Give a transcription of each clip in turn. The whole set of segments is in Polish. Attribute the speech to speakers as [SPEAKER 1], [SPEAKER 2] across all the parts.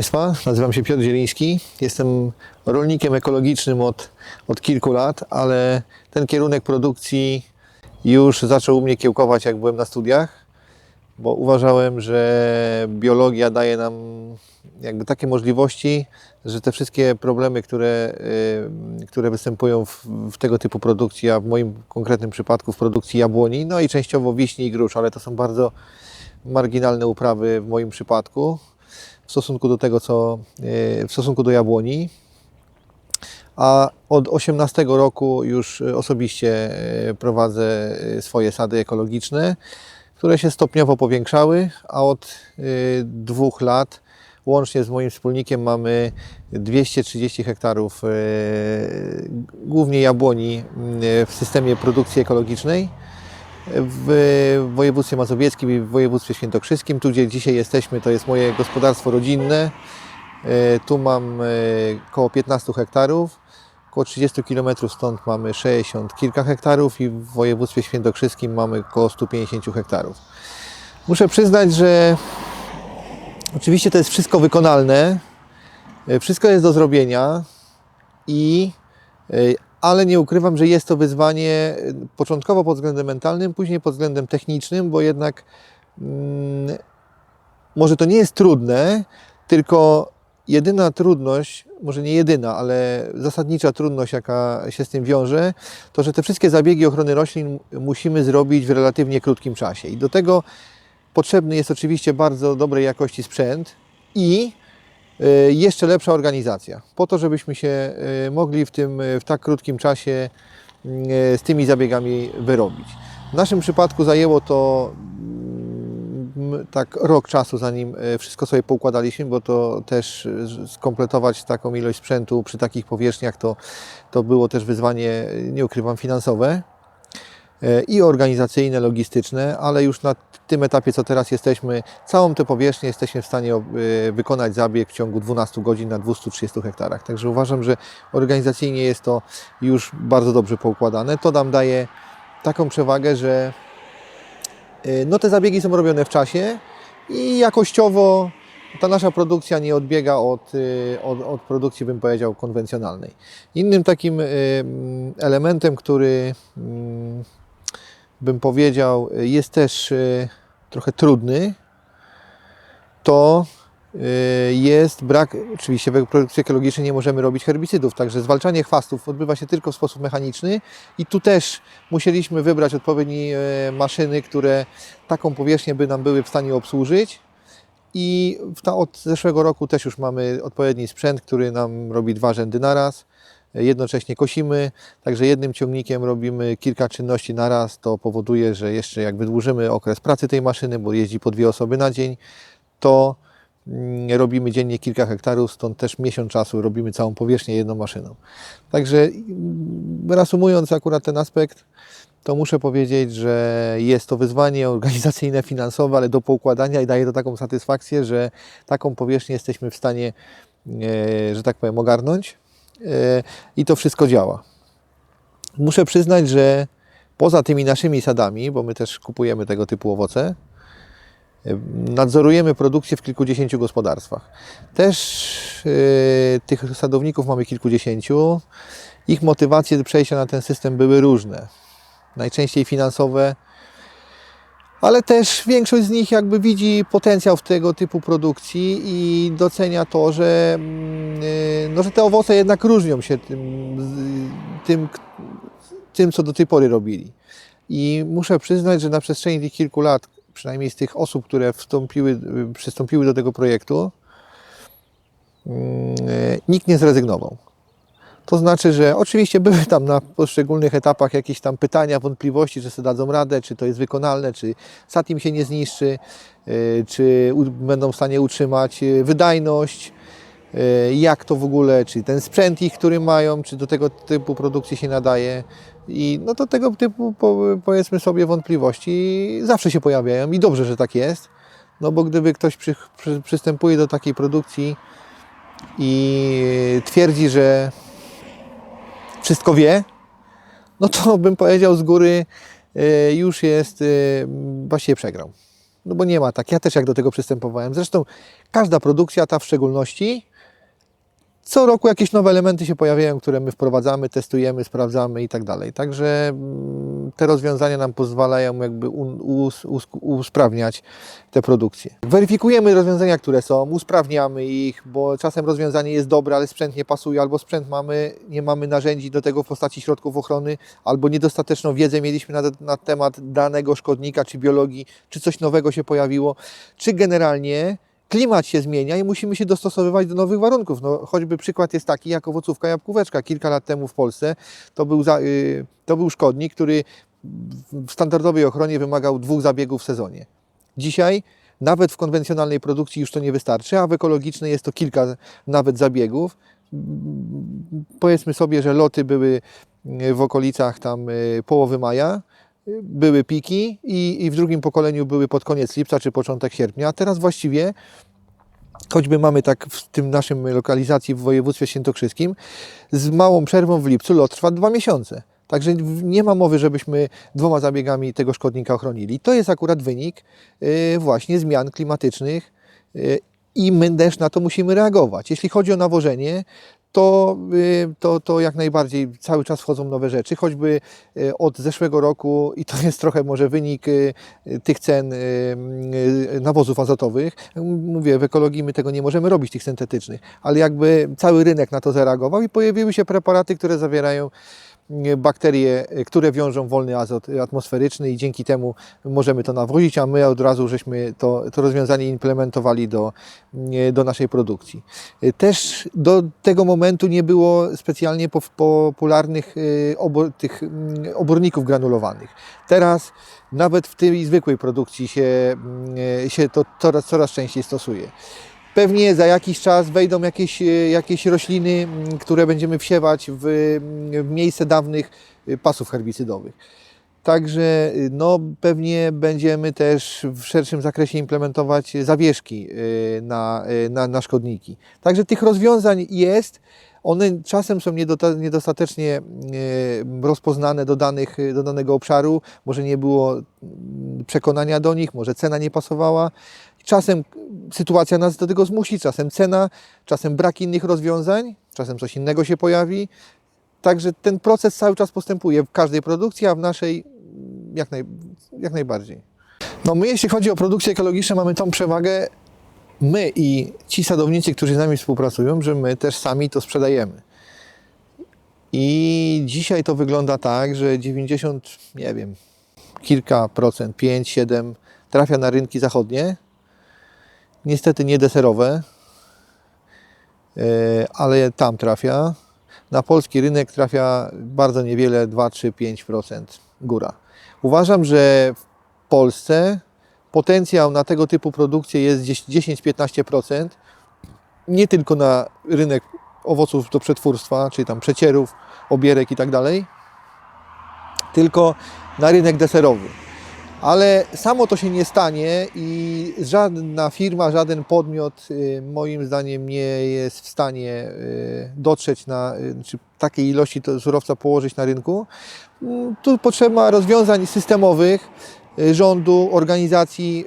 [SPEAKER 1] Państwa, nazywam się Piotr Zieliński. Jestem rolnikiem ekologicznym od, od kilku lat, ale ten kierunek produkcji już zaczął u mnie kiełkować, jak byłem na studiach, bo uważałem, że biologia daje nam jakby takie możliwości, że te wszystkie problemy, które, y, które występują w, w tego typu produkcji, a w moim konkretnym przypadku w produkcji jabłoni, no i częściowo wiśni i grusz, ale to są bardzo marginalne uprawy w moim przypadku w stosunku do tego, co y, w stosunku do jabłoni. A od 18 roku już osobiście y, prowadzę swoje sady ekologiczne, które się stopniowo powiększały, a od dwóch lat łącznie z moim wspólnikiem mamy 230 hektarów głównie jabłoni w systemie produkcji ekologicznej w województwie mazowieckim i w województwie świętokrzyskim. Tu, gdzie dzisiaj jesteśmy, to jest moje gospodarstwo rodzinne. E, Tu mam e, około 15 hektarów. Około 30 km stąd mamy 60 kilka hektarów i w województwie świętokrzyskim mamy około 150 hektarów. Muszę przyznać, że oczywiście to jest wszystko wykonalne, e, wszystko jest do zrobienia i e, ale nie ukrywam, że jest to wyzwanie y, początkowo pod względem mentalnym, później pod względem technicznym, bo jednak mm, może to nie jest trudne, tylko jedyna trudność, może nie jedyna, ale zasadnicza trudność, jaka się z tym wiąże, to że te wszystkie zabiegi ochrony roślin musimy zrobić w relatywnie krótkim czasie. I do tego potrzebny jest oczywiście bardzo dobrej jakości sprzęt i jeszcze lepsza organizacja, po to, żebyśmy się y, mogli w tym y, w tak krótkim czasie y, z tymi zabiegami wyrobić. W naszym przypadku zajęło to mm, tak rok czasu, zanim y, wszystko sobie poukładaliśmy, bo to też y, skompletować taką ilość sprzętu przy takich powierzchniach to, to było też wyzwanie, y, nie ukrywam, finansowe i organizacyjne, logistyczne, ale już na tym etapie, co teraz jesteśmy, całą tę powierzchnię jesteśmy w stanie e, wykonać zabieg w ciągu 12 godzin na 230 hektarach. Także uważam, że organizacyjnie jest to już bardzo dobrze poukładane. To nam daje taką przewagę, że e, no, te zabiegi są robione w czasie i jakościowo ta nasza produkcja nie odbiega od, od, od produkcji, bym powiedział, konwencjonalnej. Innym takim elementem, który mm, bym powiedział, y, jest też y, trochę trudny, to y, jest brak, oczywiście w produkcji ekologicznej nie możemy robić herbicydów, także zwalczanie chwastów odbywa się tylko w sposób mechaniczny i tu też musieliśmy wybrać odpowiednie maszyny, które taką powierzchnię by nam były w stanie obsłużyć. I od zeszłego roku też już mamy odpowiedni sprzęt, który nam robi dwa rzędy naraz. Jednocześnie kosimy, także jednym ciągnikiem robimy kilka czynności naraz. To powoduje, że jeszcze jak wydłużymy okres pracy tej maszyny, bo jeździ po dwie osoby na dzień, to mm, robimy dziennie kilka hektarów, stąd też miesiąc czasu robimy całą powierzchnię jedną maszyną. Także mm, reasumując akurat ten aspekt, to muszę powiedzieć, że jest to wyzwanie organizacyjne, finansowe, ale do poukładania i daje to taką satysfakcję, że taką powierzchnię jesteśmy w stanie, e, że tak powiem, ogarnąć i to wszystko działa. Muszę przyznać, że poza tymi naszymi sadami, bo my też kupujemy tego typu owoce, e, nadzorujemy produkcję w kilkudziesięciu gospodarstwach. Też e, tych sadowników mamy kilkudziesięciu. Ich motywacje do przejścia na ten system były różne najczęściej finansowe, ale też większość z nich jakby widzi potencjał w tego typu produkcji i docenia to, że, mm, y, no, że te owoce jednak różnią się tym, tym, tym, co do tej pory robili. I muszę przyznać, że na przestrzeni tych kilku lat, przynajmniej z tych osób, które wstąpiły, przystąpiły do tego projektu, mm, y, nikt nie zrezygnował. To znaczy, że oczywiście były tam na poszczególnych etapach jakieś tam pytania, wątpliwości, czy sobie dadzą radę, czy to jest wykonalne, czy sad im się nie zniszczy, y, czy będą w stanie utrzymać y, wydajność, y, jak to w ogóle, czy ten sprzęt ich, który mają, czy do tego typu produkcji się nadaje. I no to tego typu, po- powiedzmy sobie, wątpliwości zawsze się pojawiają i dobrze, że tak jest. No bo gdyby ktoś przy, przy, przystępuje do takiej produkcji i twierdzi, że wszystko wie, no to bym powiedział z góry, y, już jest, y, właściwie przegrał. No bo nie ma tak. Ja też jak do tego przystępowałem. Zresztą każda produkcja, ta w szczególności, co roku jakieś nowe elementy się pojawiają, które my wprowadzamy, testujemy, sprawdzamy i tak dalej. Także mm, te rozwiązania nam pozwalają jakby us- us- usprawniać te produkcje. Weryfikujemy rozwiązania, które są, usprawniamy ich, bo czasem rozwiązanie jest dobre, ale sprzęt nie pasuje, albo sprzęt mamy, nie mamy narzędzi do tego w postaci środków ochrony, albo niedostateczną wiedzę mieliśmy na, na temat danego szkodnika, czy biologii, czy coś nowego się pojawiło, czy generalnie klimat się zmienia i musimy się dostosowywać do nowych warunków. No, choćby przykład jest taki jak owocówka jabłkóweczka. Kilka lat temu w Polsce to był, za, y, to był szkodnik, który w standardowej ochronie wymagał dwóch zabiegów w sezonie. Dzisiaj nawet w konwencjonalnej produkcji już to nie wystarczy, a w ekologicznej jest to kilka nawet zabiegów. Powiedzmy sobie, że loty były w okolicach tam y, połowy maja, były piki i, i w drugim pokoleniu były pod koniec lipca czy początek sierpnia, a teraz właściwie choćby mamy tak w tym naszym lokalizacji w województwie świętokrzyskim, z małą przerwą w lipcu lot trwa dwa miesiące. Także nie ma mowy, żebyśmy dwoma zabiegami tego szkodnika ochronili. To jest akurat wynik y, właśnie zmian klimatycznych y, i my też na to musimy reagować. Jeśli chodzi o nawożenie, to, y, to, to jak najbardziej cały czas wchodzą nowe rzeczy, choćby y, od zeszłego roku i to jest trochę może wynik y, tych cen nawozów azotowych. Mówię, w ekologii my tego nie możemy robić, tych syntetycznych, ale jakby cały rynek na to zareagował i pojawiły się preparaty, które zawierają bakterie, y, które wiążą wolny azot atmosferyczny i dzięki temu możemy to nawozić, a my od razu żeśmy to, to rozwiązanie implementowali do, y, do naszej produkcji. Też do tego momentu nie było specjalnie po- popularnych obor, tych oborników granulowanych. Teraz nawet w tej zwykłej produkcji się, się to coraz, coraz częściej stosuje. Pewnie za jakiś czas wejdą jakieś, e, jakieś rośliny, które będziemy wsiewać w, w miejsce dawnych e, pasów herbicydowych. Także y, no, pewnie będziemy też w szerszym zakresie implementować zawieszki na, na, na szkodniki. Także tych rozwiązań jest. One czasem są niedostatecznie rozpoznane do, danych, do danego obszaru. Może nie było przekonania do nich, może cena nie pasowała. Czasem sytuacja nas do tego zmusi, czasem cena, czasem brak innych rozwiązań, czasem coś innego się pojawi. Także ten proces cały czas postępuje w każdej produkcji, a w naszej jak, naj, jak najbardziej. No my jeśli chodzi o produkcję ekologiczną mamy tą przewagę, my i ci sadownicy, którzy z nami współpracują, że my też sami to sprzedajemy. I dzisiaj to wygląda tak, że 90, nie wiem, kilka procent, 5, 7 trafia na rynki zachodnie. Niestety nie deserowe, e, ale tam trafia. Na polski rynek trafia bardzo niewiele, 2, 3, 5% góra. Uważam, że w Polsce potencjał na tego typu produkcję jest gdzieś 10-15%. Nie tylko na rynek owoców do przetwórstwa, czyli tam przecierów, obierek i tak dalej, tylko na rynek deserowy. Ale samo to się nie stanie i żadna firma, żaden podmiot y, moim zdaniem nie jest w stanie y, dotrzeć na y, czy takiej ilości surowca położyć na rynku. Mm, Tu potrzeba rozwiązań systemowych rządu, organizacji,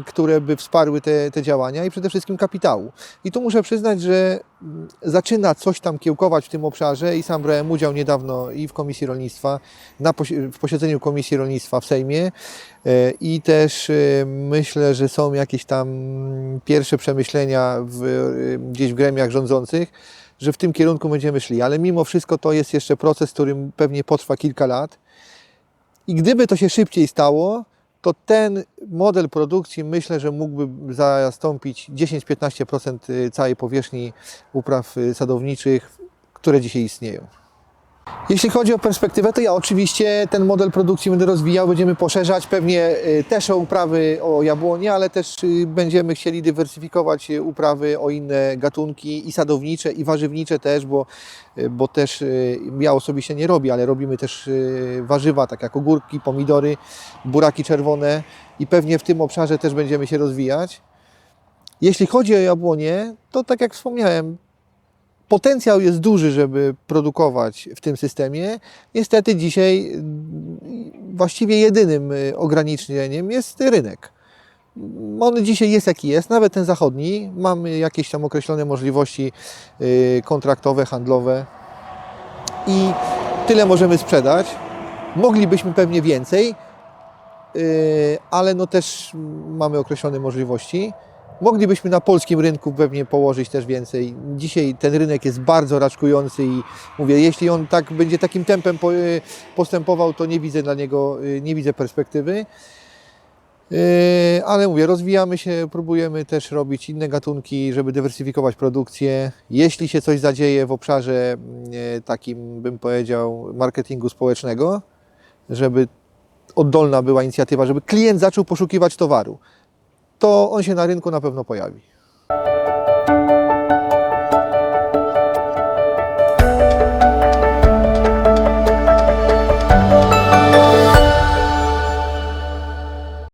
[SPEAKER 1] y, które by wsparły te, te działania i przede wszystkim kapitału. I tu muszę przyznać, że mm, zaczyna coś tam kiełkować w tym obszarze i sam brałem udział niedawno i w Komisji Rolnictwa, na w posiedzeniu Komisji Rolnictwa w Sejmie e, i też myślę, że są jakieś tam pierwsze przemyślenia w, gdzieś w gremiach rządzących, że w tym kierunku będziemy szli, ale mimo wszystko to jest jeszcze proces, który pewnie potrwa kilka lat i gdyby to się szybciej stało, to ten model produkcji myślę, że mógłby zastąpić 10-15% całej powierzchni upraw y, sadowniczych, które dzisiaj istnieją. Jeśli chodzi o perspektywę, to ja oczywiście ten model produkcji będę rozwijał, będziemy poszerzać pewnie y, też o uprawy o jabłonie, ale też y, będziemy chcieli dywersyfikować y, uprawy o inne gatunki i sadownicze i warzywnicze też, bo, bo też ja osobiście nie robię, ale robimy też warzywa, tak jak ogórki, pomidory, buraki czerwone i pewnie w tym obszarze też będziemy się rozwijać. Jeśli chodzi o jabłonie, to tak jak wspomniałem, potencjał jest duży, żeby produkować w tym systemie. Niestety dzisiaj mm, właściwie jedynym y, ograniczeniem jest rynek. On dzisiaj jest jaki jest, nawet ten zachodni. Mamy jakieś tam określone możliwości y, kontraktowe, handlowe i tyle możemy sprzedać. Moglibyśmy pewnie więcej, y, ale no też mamy określone możliwości. Moglibyśmy na polskim rynku pewnie położyć też więcej. Dzisiaj ten rynek jest bardzo raczkujący i mówię, jeśli on tak będzie takim tempem y, postępował, to nie widzę dla niego, y, nie widzę perspektywy. Yy, Ale mówię, rozwijamy się, próbujemy też robić inne gatunki, żeby dywersyfikować produkcję. Jeśli się coś zadzieje w obszarze takim, bym powiedział, marketingu społecznego, żeby oddolna była inicjatywa, żeby klient zaczął poszukiwać towaru, to on się na rynku na pewno pojawi.